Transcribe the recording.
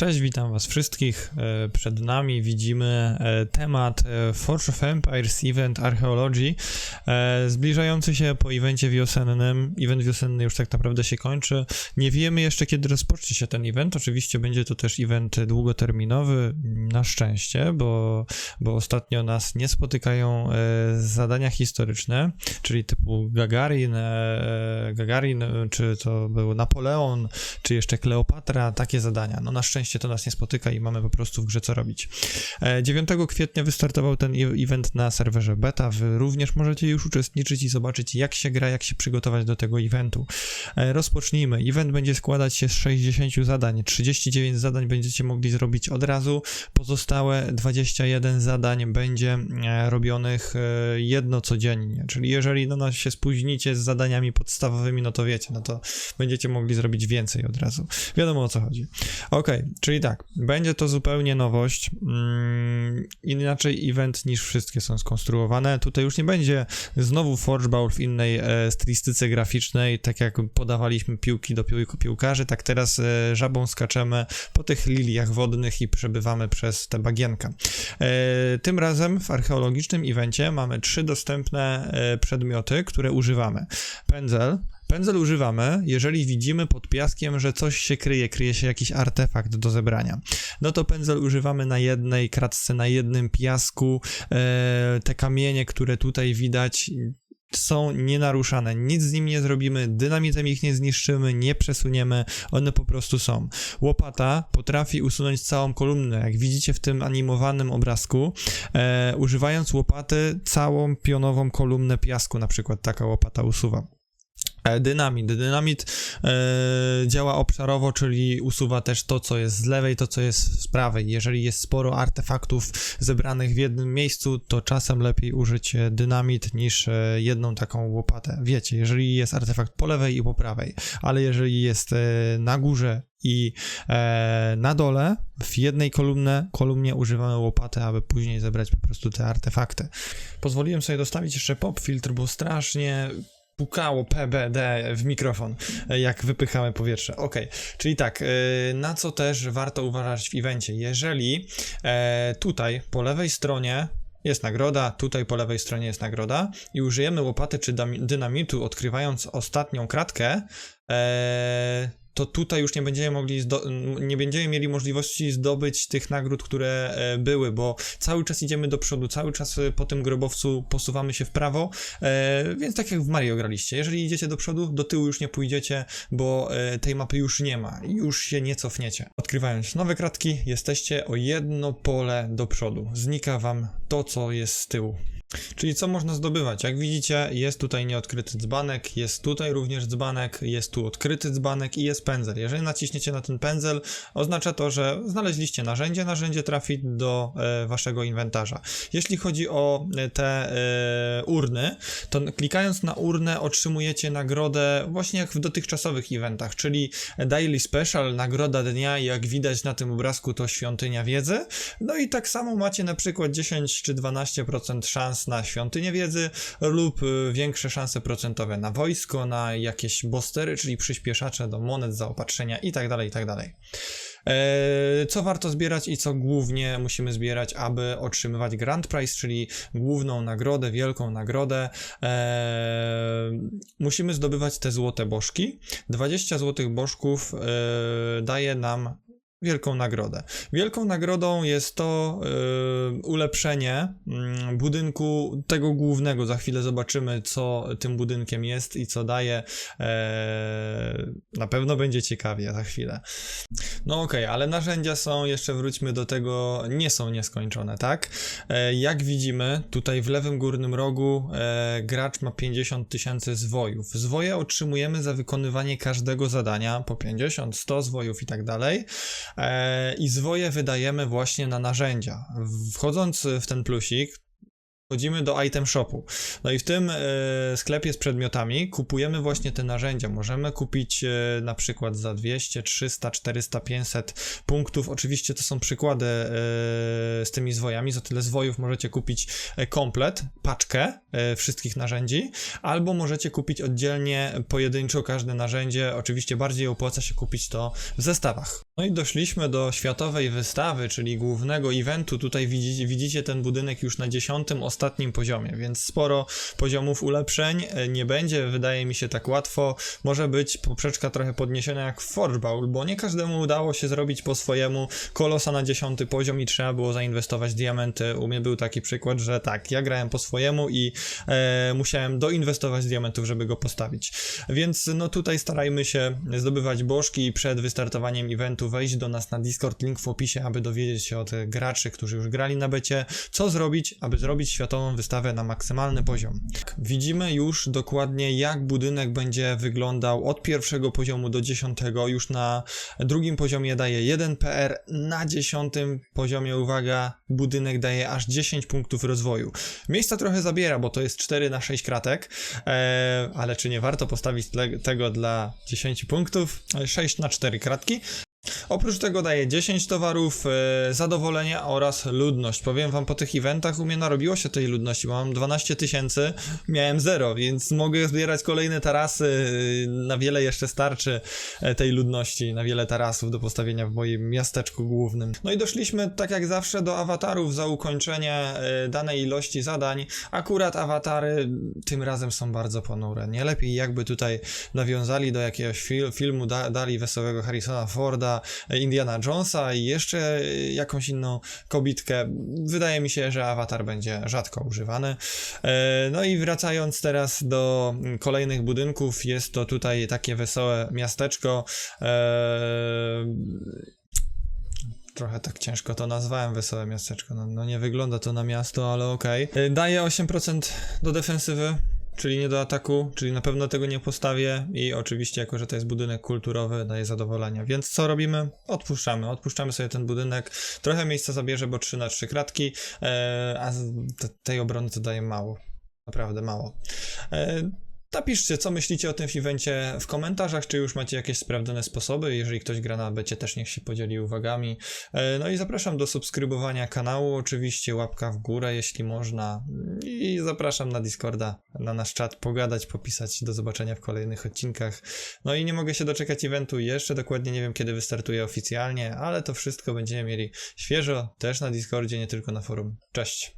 Cześć, witam Was wszystkich. E, Przed nami widzimy e, temat e, Forge of Empires Event Archaeology, zbliżający się po evencie wiosennym. Event wiosenny już tak naprawdę się kończy. Nie wiemy jeszcze, kiedy rozpocznie się ten event. Oczywiście będzie to też event długoterminowy, na szczęście, bo, bo ostatnio nas nie spotykają zadania historyczne, czyli typu Gagarin, Gagarin, czy to był Napoleon, czy jeszcze Kleopatra, takie zadania. No na szczęście to nas nie spotyka i mamy po prostu w grze co robić. E, 9 kwietnia wystartował ten e- event na serwerze beta. Wy również możecie już uczestniczyć i zobaczyć jak się gra, jak się przygotować do tego eventu. E, Rozpocznijmy. Event będzie składać się z 60 zadań. 39 zadań będziecie mogli zrobić od razu. Pozostałe 21 zadań będzie e, robionych e, jedno codziennie. Czyli jeżeli no, no, się spóźnicie z zadaniami podstawowymi, no to wiecie, no to będziecie mogli zrobić więcej od razu. Wiadomo o co chodzi. Okej, czyli tak, będzie to zupełnie nowość. Mm, inaczej event niż wszystkie są skonstruowane. Tutaj już nie będzie znowu Forge Ball w innej e, stylistyce graficznej, tak jak podawaliśmy piłki do pił piłkarzy, tak teraz e, żabą skaczemy po tych liliach wodnych i przebywamy przez te bagienka. E, tym razem w archeologicznym evencie mamy trzy dostępne e, przedmioty, które używamy. Pędzel, Pędzel używamy, jeżeli widzimy pod piaskiem, że coś się kryje, kryje się jakiś artefakt do zebrania. No to pędzel używamy na jednej kratce, na jednym piasku. E, te kamienie, które tutaj widać, są nienaruszane. Nic z nim nie zrobimy, dynamitem ich nie zniszczymy, nie przesuniemy, one po prostu są. Łopata potrafi usunąć całą kolumnę. Jak widzicie w tym animowanym obrazku, e, używając łopaty, całą pionową kolumnę piasku, na przykład taka łopata usuwa. Dynamit. Dynamit e, działa obszarowo, czyli usuwa też to, co jest z lewej, to, co jest z prawej. Jeżeli jest sporo artefaktów zebranych w jednym miejscu, to czasem lepiej użyć e, dynamit niż e, jedną taką łopatę. Wiecie, jeżeli jest artefakt po lewej i po prawej, ale jeżeli jest na górze i na dole, w jednej kolumnie, kolumnie używamy łopaty, aby później zebrać po prostu te artefakty. Pozwoliłem sobie dostawić jeszcze pop filtr, bo strasznie pukało PBD w mikrofon, e, jak wypychamy powietrze. Ok, czyli tak, e, na co też warto uważać w evencie? Jeżeli e, tutaj po lewej stronie jest nagroda, tutaj po lewej stronie jest nagroda i użyjemy łopaty czy dynamitu odkrywając ostatnią kratkę, to tutaj już nie będziemy mogli, nie będziemy mieli możliwości zdobyć tych nagród, które e, były, bo cały czas idziemy do przodu, cały czas e, po tym grobowcu posuwamy się w prawo, e, więc tak jak w Mario graliście, jeżeli idziecie do przodu, do tyłu już nie pójdziecie, bo tej mapy już nie ma, już się nie cofniecie. Odkrywając nowe kratki, jesteście o jedno pole do przodu, znika wam to, co jest z tyłu. Czyli co można zdobywać? Jak widzicie, jest tutaj nieodkryty dzbanek, jest tutaj również dzbanek, jest tu odkryty dzbanek i jest pędzel. Jeżeli naciśniecie na ten pędzel, oznacza to, że znaleźliście narzędzie, narzędzie trafi do e, waszego inwentarza. Jeśli chodzi o e, te e, urny, to klikając na urnę otrzymujecie nagrodę właśnie jak w dotychczasowych eventach, czyli Daily Special, nagroda dnia, jak widać na tym obrazku to świątynia wiedzy. No i tak samo macie na przykład 10 czy 12% szans na świątynię wiedzy lub y, większe szanse procentowe na wojsko, na jakieś bostery, czyli przyspieszacze do monet, zaopatrzenia itd., itd. Eee, Co warto zbierać i co głównie musimy zbierać, aby otrzymywać Grand Prize, czyli główną nagrodę, wielką nagrodę. Eee, Musimy zdobywać te złote bożki. 20 złotych bożków eee, daje nam wielką nagrodę. Wielką nagrodą jest to e, ulepszenie mm, budynku tego głównego. Za chwilę zobaczymy, co tym budynkiem jest i co daje. E, na pewno będzie ciekawie za chwilę. No okej, ale narzędzia są, jeszcze wróćmy do tego, nie są nieskończone, tak? E, jak widzimy, tutaj w lewym górnym rogu e, gracz ma 50 tysięcy zwojów. Zwoje otrzymujemy za wykonywanie każdego zadania, po 50, 100 zwojów i tak dalej. E, I zwoje wydajemy właśnie na narzędzia. Wchodząc w ten plusik, Wchodzimy do item shopu. No i w tym e, sklepie z przedmiotami kupujemy właśnie te narzędzia. Możemy kupić e, na przykład za 200, 300, 400, 500 punktów. Oczywiście to są przykłady e, z tymi zwojami. Za tyle zwojów możecie kupić komplet, paczkę wszystkich narzędzi, albo możecie kupić oddzielnie, pojedynczo każde narzędzie. Oczywiście bardziej opłaca się kupić to w zestawach. No i doszliśmy do światowej wystawy, czyli głównego eventu. Tutaj widzicie, widzicie ten budynek już na dziesiątym, ostatnim poziomie, więc sporo poziomów ulepszeń e, nie będzie, wydaje mi się tak łatwo. Może być poprzeczka trochę podniesiona jak w Forge Bowl, bo nie każdemu udało się zrobić po swojemu kolosa na dziesiąty poziom i trzeba było zainwestować diamenty. U mnie był taki przykład, że tak, ja grałem po swojemu i e, musiałem doinwestować diamentów, żeby go postawić. Więc no tutaj starajmy się zdobywać bożki i przed wystartowaniem eventu wejść do nas na Discord, link w opisie, aby dowiedzieć się od graczy, którzy już grali na becie, co zrobić, aby zrobić światową wystawę na maksymalny poziom. Widzimy już dokładnie, jak budynek będzie wyglądał od pierwszego poziomu do dziesiątego. Już na drugim poziomie daje 1 PR, na dziesiątym poziomie, uwaga, budynek daje aż 10 punktów rozwoju. Miejsca trochę zabiera, bo to jest 4 na 6 kratek, e, ale czy nie warto postawić tego dla 10 punktów? 6 na 4 kratki. Oprócz tego daje 10 towarów, e, zadowolenie oraz ludność. Powiem wam, po tych eventach u mnie narobiło się tej ludności, bo mam 12 tysięcy, miałem 0, więc mogę zbierać kolejne tarasy, e, na wiele jeszcze starczy e, tej ludności, na wiele tarasów do postawienia w moim miasteczku głównym. No i doszliśmy, tak jak zawsze, do awatarów za ukończenie danej ilości zadań. Akurat awatary tym razem są bardzo ponure. Nie lepiej jakby tutaj nawiązali do jakiegoś fil filmu, da dali wesołego Harrisona Forda, Indiana Jonesa i jeszcze jakąś inną kobitkę. Wydaje mi się, że awatar będzie rzadko używany. E, No i wracając teraz do kolejnych budynków, jest to tutaj takie wesołe miasteczko. E, Trochę tak ciężko to nazwałem, wesołe miasteczko. No, no nie wygląda to na miasto, ale okej. E, Daje 8% do defensywy, czyli nie do ataku, czyli na pewno tego nie postawię i oczywiście jako, że to jest budynek kulturowy, daje zadowolenia. Więc co robimy? Odpuszczamy. Odpuszczamy sobie ten budynek. Trochę miejsca zabierze, bo 3 na 3 kratki, e, a tej obrony to daje mało. Naprawdę mało. Napiszcie, co myślicie o tym evencie w komentarzach, czy już macie jakieś sprawdzone sposoby. Jeżeli ktoś gra na becie, też niech się podzieli uwagami. E, No i zapraszam do subskrybowania kanału, oczywiście łapka w górę, jeśli można. I zapraszam na Discorda, na nasz czat, pogadać, popisać. Do zobaczenia w kolejnych odcinkach. No i nie mogę się doczekać eventu jeszcze, dokładnie nie wiem kiedy wystartuje oficjalnie, ale to wszystko będziemy mieli świeżo, też na Discordzie, nie tylko na forum. Cześć!